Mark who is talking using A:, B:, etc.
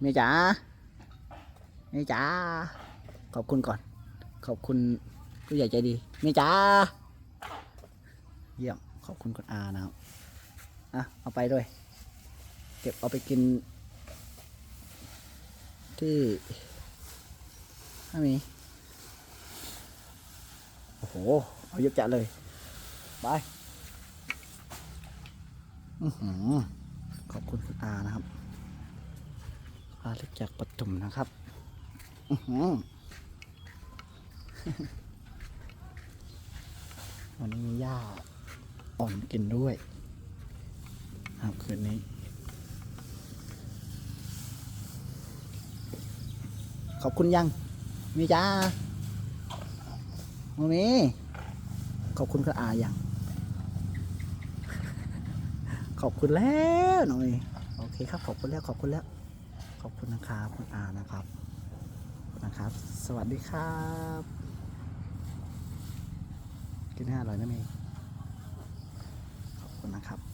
A: เมย์จ๋าเมย์จ๋าขอบคุณก่อน ขอบคุณผู้ใหญ่ใจดีเมย์จ๋าเยี่ยมขอบคุณคุณอานะครับอะเอาไปด้วย เก็บเอาไปกิน ที่ถ้ามีโอ้โหเอาเยอะจัดเลยไปอือหือขอบคุณคุณอานะครับาเล็กจากปทุมนะครับวันนี้มีหญ้าอ่อนกินด้วยครับคืนนี้ ขอบคุณยัง มีจ้าโมมีขอบคุณคุณอายัง ขอบคุณแล้วน้อย โอเคครับ ขอบคุณแล้ว ขอบคุณแล้ว อบคุณนะครับคุณอานะครับนะครับ สวัสดีครับ กินให้อร่อยนะเมย์ขอบคุณนะครับ